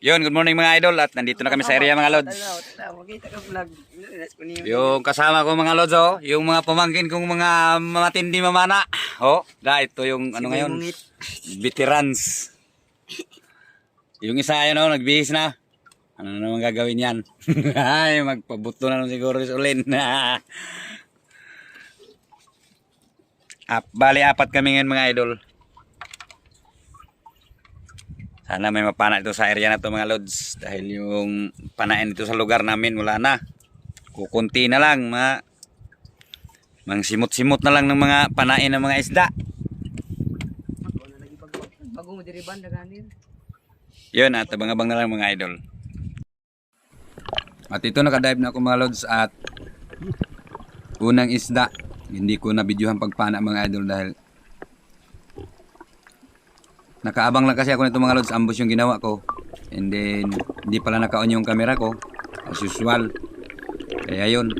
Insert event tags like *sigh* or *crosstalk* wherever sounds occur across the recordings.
Yun, good morning mga idol at nandito na kami sa area mga lods. Yung kasama ko mga lods oh, yung mga pamangkin kong mga matindi mamana. Oh, da ito yung ano ngayon, veterans. Yung isa ayun oh, nagbihis na. Ano na naman gagawin yan? *laughs* Ay, magpabuto na nun siguro si Ulin. *laughs* Ap, bali apat kami ngayon mga idol. Sana may mapana dito sa area na to mga lods dahil yung panain dito sa lugar namin wala na. Kukunti na lang mga mang simot-simot na lang ng mga panain ng mga isda. Bago mo diri banda ganin. Yun at abang-abang na lang mga idol. At ito nakadive na ako mga lods at unang isda. Hindi ko na videohan pagpana mga idol dahil nakaabang lang kasi ako nito mga lods. Ambos yung ginawa ko. And then hindi pala naka-on yung camera ko as usual. Kaya yun.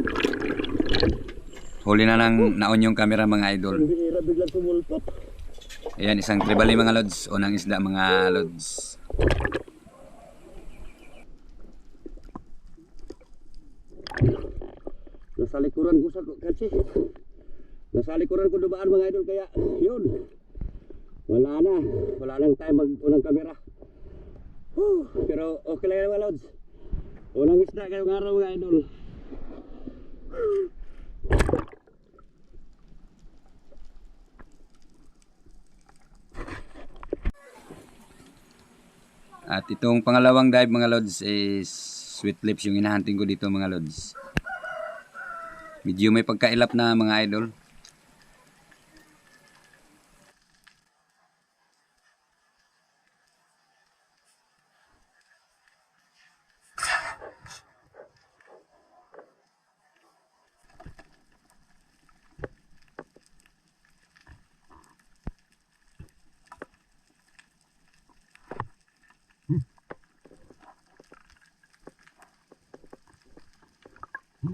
Huli na nang na-on yung camera mga idol. Ayan, isang tribali mga lods. Unang isda mga lods. Nasa likuran ko sa kasi. Nasa likuran ko dubaan mga idol kaya yun. Wala na. Wala lang tayo mag unang kamera. Whew, pero okay lang mga lods. Unang isda kayo ng araw mga idol. At itong pangalawang dive mga lods is sweet lips yung hinahunting ko dito mga lods. Medyo may pagkailap na mga idol. Ay.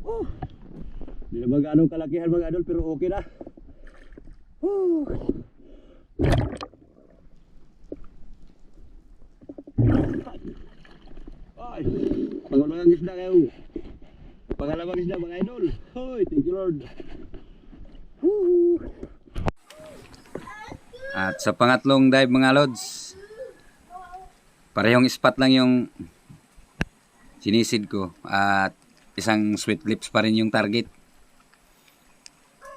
Oh. Hindi naman ganong kalakihan mga idol pero okay na. Whew. Ay. Pangalawang isda kayo. Pangalawang isda mga idol. Hoy, thank you Lord. Whew. At sa pangatlong dive mga lods, parehong spot lang yung sinisid ko at isang sweet lips pa rin yung target.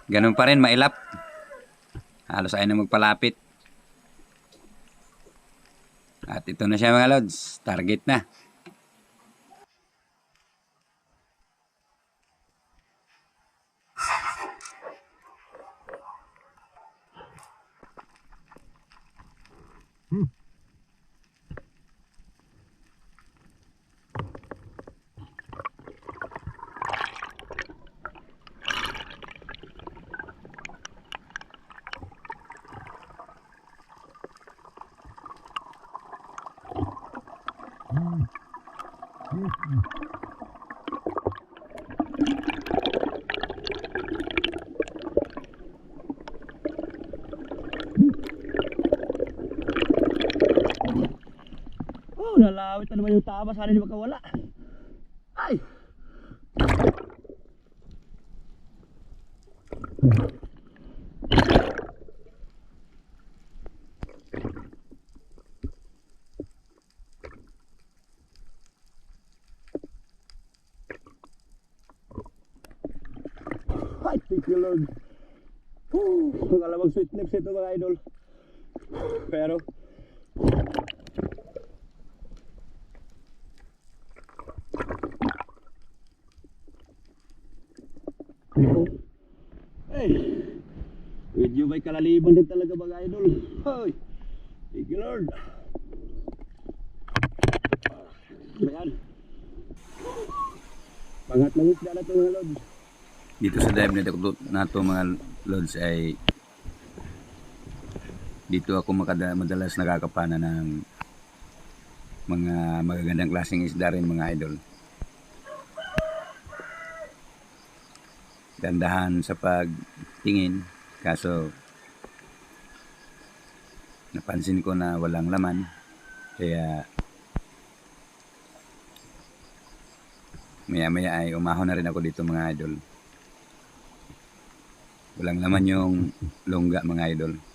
Ganun pa rin, mailap. Halos ayaw na magpalapit. At ito na siya mga lods, target na. Oh, nalawit na naman yung tama. Sana hindi makawala. Ay! Ay, thank you Lord. Whew, Pangalawang sweet lips ito mga idol. Pero, Hey, medyo may kalaliban din talaga mga idol. Hoy, thank you Lord. Ayan. Pangat ng isda na ito mga lods. dito sa dive nito nato mga lods ay dito ako makada, madalas nakakapana ng mga magagandang klaseng isda rin mga idol. Gandahan sa pagtingin kaso napansin ko na walang laman kaya maya maya ay umahon na rin ako dito mga idol. Walang laman yung longga mga idol.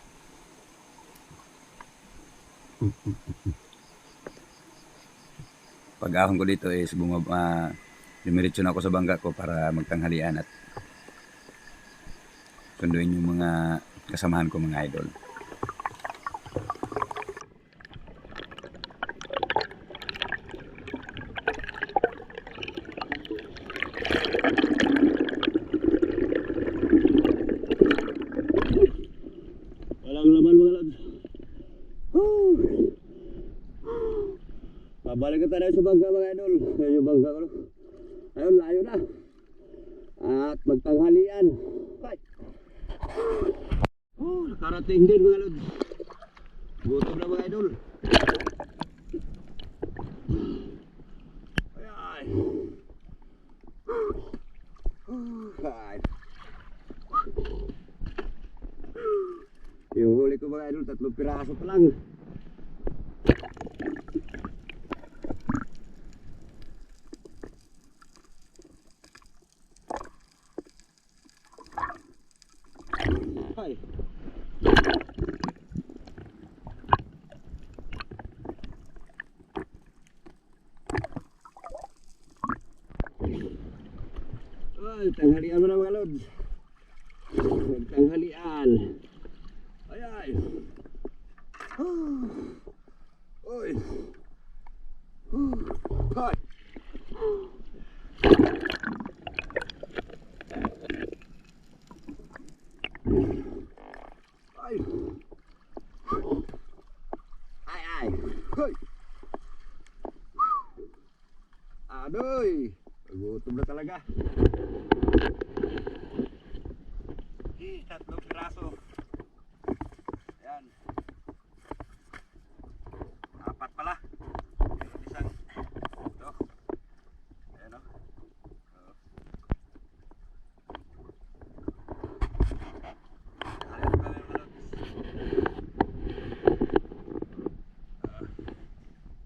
Pag ahon ko dito is bumab uh, dumiretso na ako sa bangka ko para magtanghalian at sunduin yung mga kasamahan ko mga idol. Walang laman mga lods. Woo! Babalik na tayo sa bangka mga idol. Ayun yung bangka ko. Ayun, layo na. At magtanghalian. Bye. Oh, nakarating din mga lods. Gutom na mga idol. Ay, ay. Ay. Yung huli ko mga idol, tatlong piraso pa lang. Ay. Ay, tanghalian mo na mga lods. Tanghalian. Ay, ay. Ah. Oy. Ah. Ay. Ay. Ay, ay. Hoy. Adoy. Gutom na talaga. Eh, Tatlong piraso. Ayan. Apat pala. Meron isang. Ito. Ayan o. Oo. Ayan pa meron ka, Lods. Ah.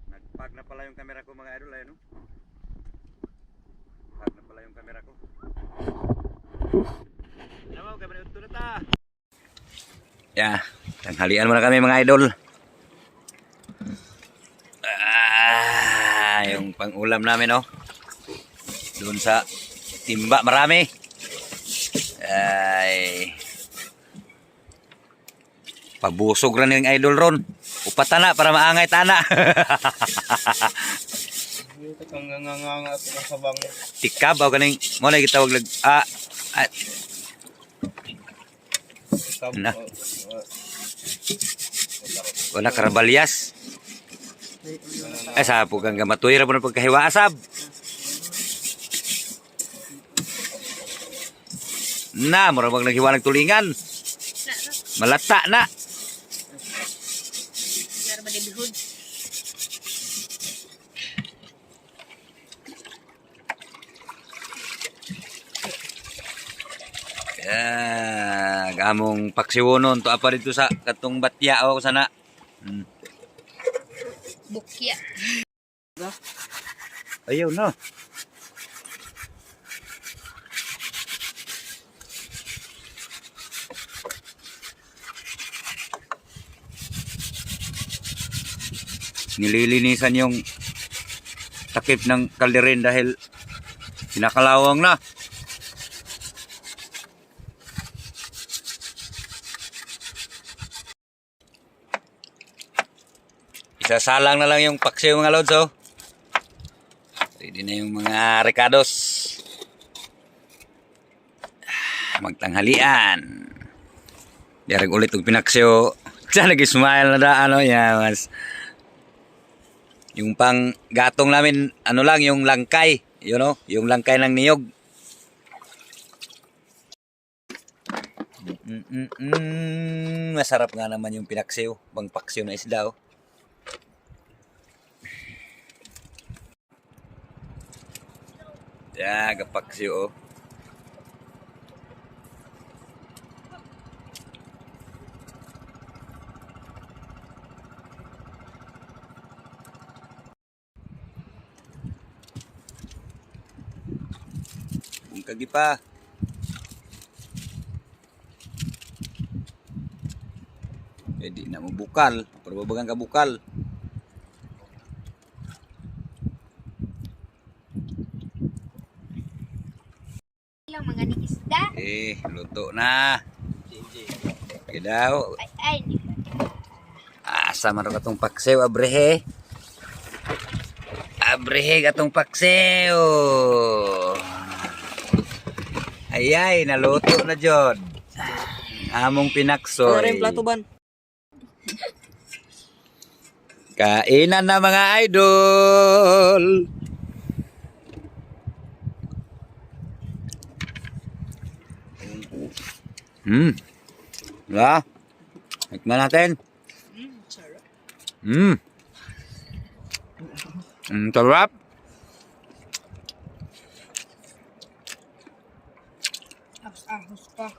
Nagpag na pala yung camera ko mga idol. Ayan o. Pag na pala yung camera ko. Naman, camera ito na ta. Yeah, tanghalian muna kami mga idol. Ah, yung pang-ulam namin oh. Doon sa timba marami. Ay. Pabusog rin yung idol ron. Upata na para maangay tana. *laughs* Ang nganganga ito ng sabang. Tikab o kaning mo na gitawag lag ah, ah Na. wala karabalyas. Ay sa pugang gamatoy ra mo na pagkahiwa asab. Na, mura bang naghiwa ng tulingan. Malata na. Gamong paksiwonon to apa dito sa katong batya o sana. Hmm. Bukya. Ayaw na. Nililinisan yung takip ng kalderin dahil pinakalawang na. Isasalang na lang yung paksiw mga lods oh. Ready na yung mga recados. Ah, Magtanghalian. Direk ulit yung pinaksyo. *laughs* Siya nag-smile na da, ano, yan, mas. Yung pang gatong namin, ano lang, yung langkay. yun o, yung langkay ng niyog. Mm, mm, mm, masarap nga naman yung pinaksiw, bang paksiw na isda oh. Yeah, kapaksiw oh. Ang kagi pa. Eh di na mo bukal. Pero babagang ka bukal. Ilang mga ni isda. Eh, luto na. Okay daw. Asa man ka tong paksiw, abrehe. Abrehe ka tong paksiw. Ay ay, naluto na jod. Among pinaksoy. Ano plato ban? Kainan na mga idol. Hmm. Diba? Tikman natin. Hmm. Hmm, sarap. ahos pa.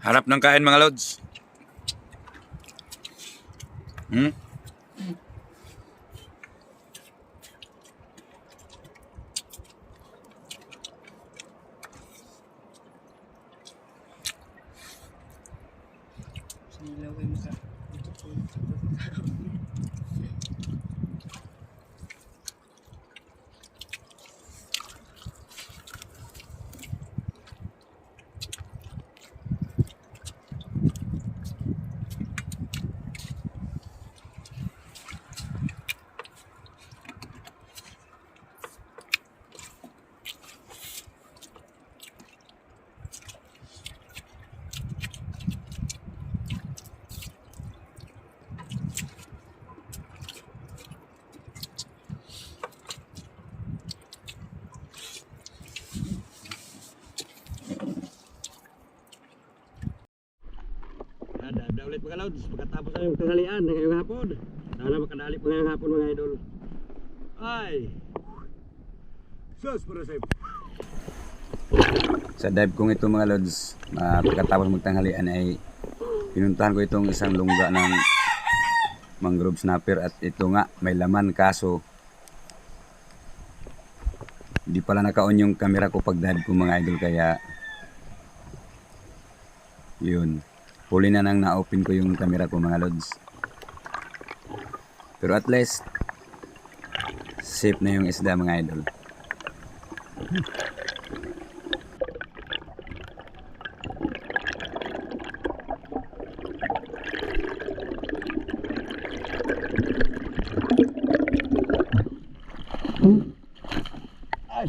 Harap ng kain mga lods. Hmm? Sinilaw kayo sa... Ada, ada ulit mga lods. Pagkatapos na yung tanghalian ngayong hapon. Sana makadali pa ngayong hapon mga idol. Ay! Sus, puro safe. Sa dive kong ito mga lods, uh, pagkatapos magtanghalian ay pinuntahan ko itong isang lungga ng mangrove snapper at ito nga may laman kaso hindi pala naka-on yung camera ko pag dive ko mga idol kaya yun huli na nang na-open ko yung camera ko mga lods pero at least safe na yung isda mga idol Ay!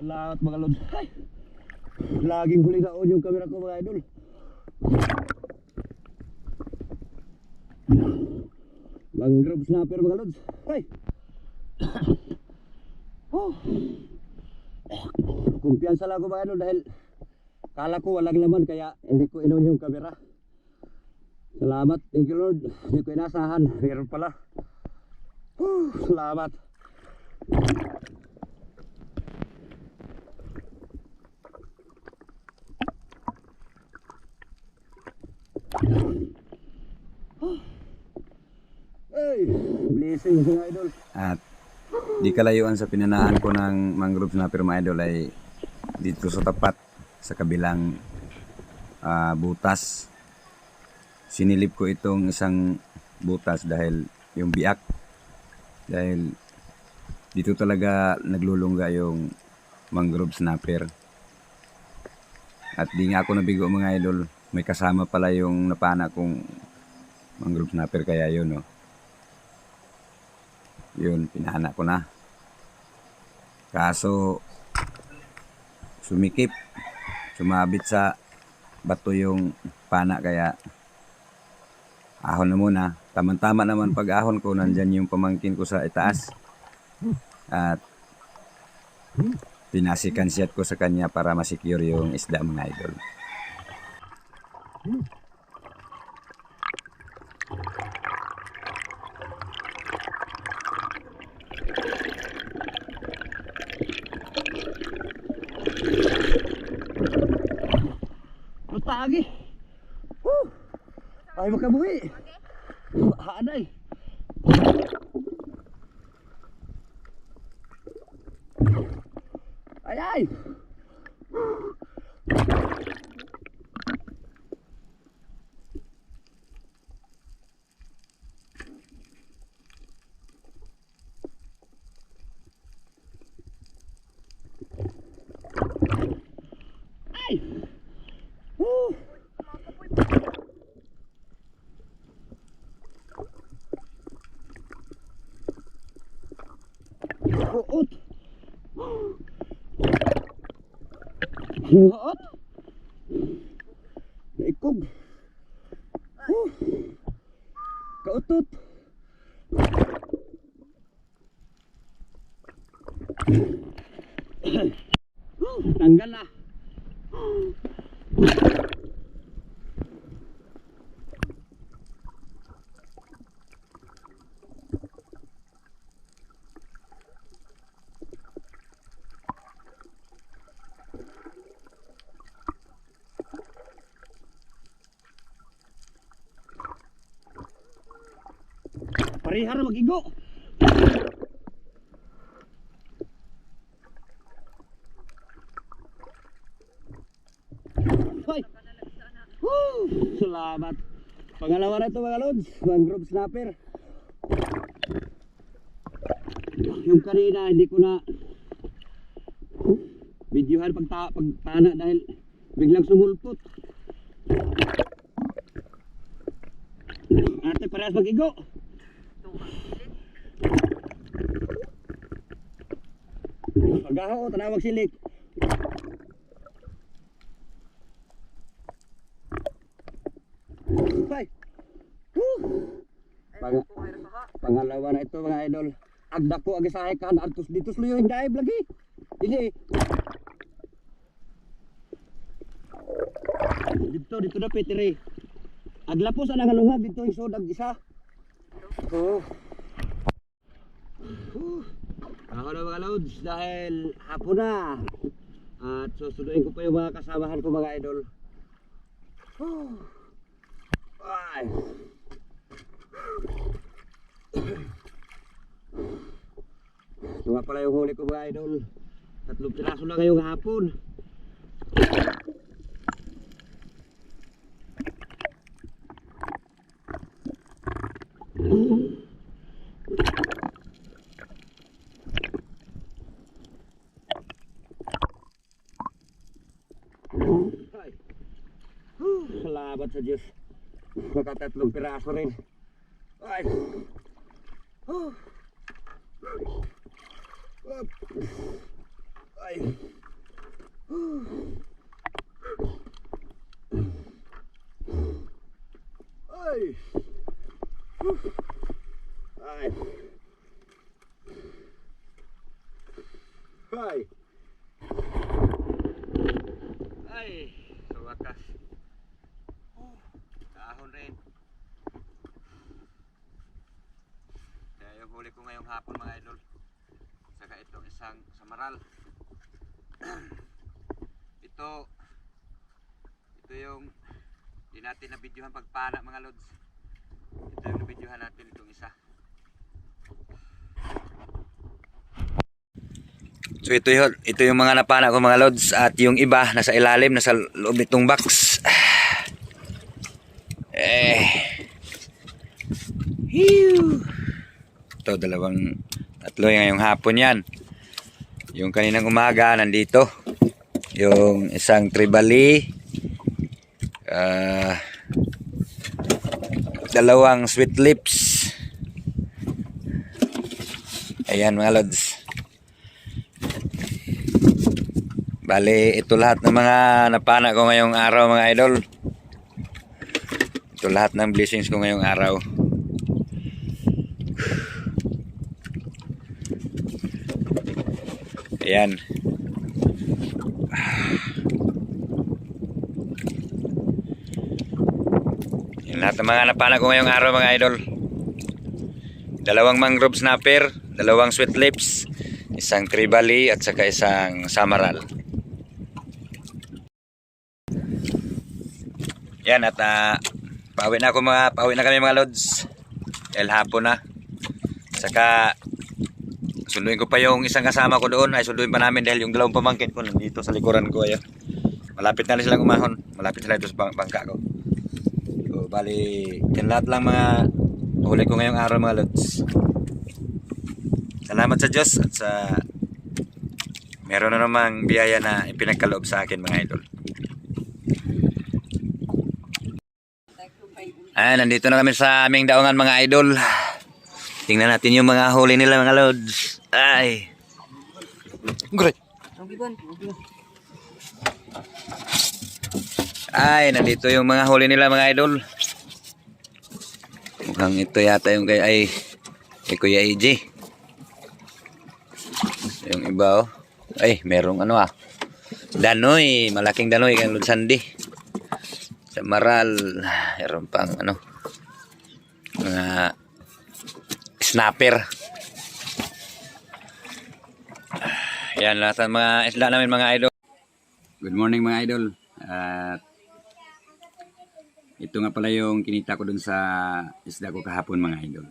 Alawat mga lods. Ay! Laging huli na on yung camera ko mga idol. Mangrove snapper mga lods. Ay! *coughs* Oh! Kumpiyansa lang ako mga idol dahil kala ko walang laman kaya hindi ko inon yung camera. Salamat. Thank you Lord. Hindi ko inasahan. Meron pala. Oh, salamat. Ay, blessing mga idol. At di kalayuan sa pinanaan ko ng mangrove snapper mga idol ay dito sa tapat sa kabilang ah, butas. Sinilip ko itong isang butas dahil yung biak dahil dito talaga naglulungga yung mangrove snapper. At di nga ako nabigo mga idol, may kasama pala yung napana kong mangrove snapper kaya yun oh. Yun, pinahana ko na. Kaso sumikip, sumabit sa bato yung pana kaya ahon na muna. Tama-tama naman pag ahon ko, nandyan yung pamangkin ko sa itaas. At pinasikansyat ko sa kanya para masecure yung isda mga idol. Matagi. Woo! Ay makabuhi. Haanay. Ay ay. Ay. Woo! Huot. Huot. Naikog. Huh. Kautot. *coughs* Tanggal na. Parihar magigo. Hoy. Woo! Salamat. Pangalawa na ito mga lods. Mangrove snapper. Yung kanina hindi ko na videohan pag pagtana dahil biglang sumulpot. Ate parehas mag-igo. Pagaho, tanawag silik. Bye. Woo! Pang pangalawa na ito mga idol. Agda ko agi sa kan adtos dito sluyo yung dive lagi. Ini. Dito dito na pitiri. Agla po sa nangalungag dito yung sodag isa. Oh. Whew. Ako na mga loads dahil hapon na. At susunduin ko pa yung mga kasamahan ko mga idol. Whew. Ay. Ito nga pala yung huli ko mga idol. Tatlong piraso lang ngayong hapon. Salamat sa Diyos. Nakatatlong piraso rin. Ay. Whew. Up. Ay. Whew. Ay. Whew. Ay. Ay. Ay, sa wakas. Dahon rin. Kaya yung huli ko ngayong hapon mga idol. Saka itong isang samaral. ito ito yung di natin na videohan pagpana mga lods. Ito yung nabidyohan natin itong isa. So ito yun, ito yung mga napana ko mga lods at yung iba nasa ilalim, nasa loob nitong box. Eh. Hiu. Ito dalawang tatlo ngayong hapon yan. Yung kaninang umaga nandito. Yung isang tribali. Ah dalawang sweet lips. Ayan mga lods. Bali, ito lahat ng mga napana ko ngayong araw mga idol. Ito lahat ng blessings ko ngayong araw. Ayan. Yan lahat ng mga napana ko ngayong araw mga idol. Dalawang mangrove snapper, dalawang sweet lips, isang tribali at saka isang samaral. Yan at ah, pauwi na ako mga pauwi na kami mga lods. Dahil hapon na. Saka sunduin ko pa yung isang kasama ko doon ay sunduin pa namin dahil yung dalawang pamangkin ko nandito sa likuran ko ayo. Malapit na rin silang umahon. Malapit sila ito sa bang- bangka ko. Bali, yan lahat lang mga huli ko ngayong araw mga lods. Salamat sa Diyos at sa meron na namang biyaya na ipinagkaloob sa akin mga idol. Ay, nandito na kami sa aming daungan mga idol. Tingnan natin yung mga huli nila mga lods. Ay. Great. Ay, nandito yung mga huli nila mga idol. Mukhang ito yata yung kay ay kay Kuya AJ. Yung iba oh. Ay, merong ano ah. Danoy, malaking danoy kay Lord Sandy. Sa Maral, meron pang ano. Mga snapper. Yan lahat mga isla namin mga idol. Good morning mga idol. At ito nga pala yung kinita ko dun sa isda ko kahapon mga idol.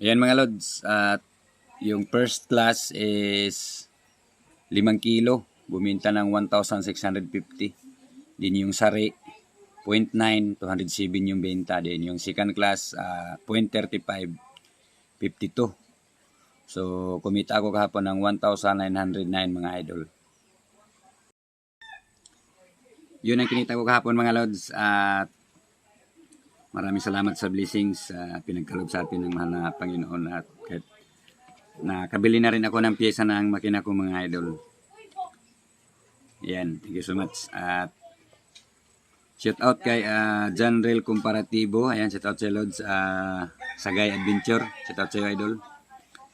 Ayan mga lods. At yung first class is 5 kilo. Buminta ng 1,650. Din yung sari, 0.9, 207 yung benta. Din yung second class, ah, 0.35, 52. So, kumita ako kahapon ng 1,909 mga idol. Yun ang kinita ko kahapon mga lods at maraming salamat sa blessings sa pinagkalob sa atin ng mahal na Panginoon at kahit nakabili na rin ako ng pyesa ng makina ko mga idol. Yan, thank you so much. At shout out kay uh, John Rail Comparativo. Ayan, shout out sa Lods uh, Sagay Adventure. Shout out sa iyo, idol.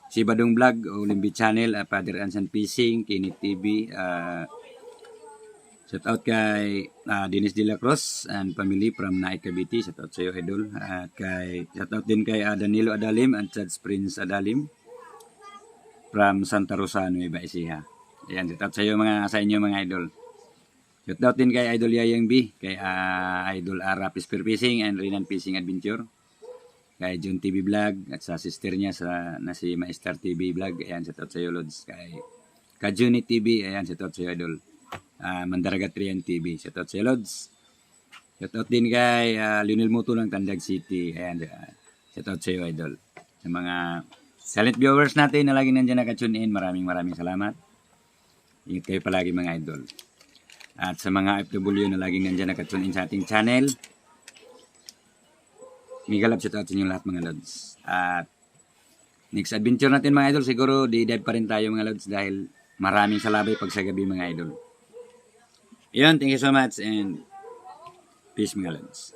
Si Badong Vlog, Olimbi Channel, uh, Father Anson Fishing, Kinit TV, uh, Shout out kay ah, Dennis De La Cruz and family from Naik Cavite. Shout out sa iyo, Idol. At kay, shout out din kay ah, Danilo Adalim and Chad Prince Adalim from Santa Rosa, Nueva Ecija. Ayan, shout out sa iyo mga sa inyo mga idol. Shout out din kay Idol Yayang B, kay ah, Idol Ara Spear Fishing and Rinan Fishing Adventure. Kay John TV Vlog at sa sister niya sa na si Maestar TV Vlog. Ayan, shout out sa iyo, Lods. Kay Kajuni TV, ayan, shout out sa iyo, Idol uh, Mandaragat Rian TV. Shout out sa Lods. Shout out din kay ah, Lionel Muto ng Tandag City. Ayan, uh, shout out sa iyo, Idol. Sa mga silent viewers natin na lagi nandiyan nakatune in, maraming maraming salamat. Ingat kayo palagi mga idol. At sa mga FW na laging nandiyan nakatune in sa ating channel, Migalab shout out sa inyo lahat mga Lods. At next adventure natin mga idol, siguro di-dive pa rin tayo mga Lods dahil maraming salabay pag sa gabi mga idol. Yun, thank you so much and peace mga lods.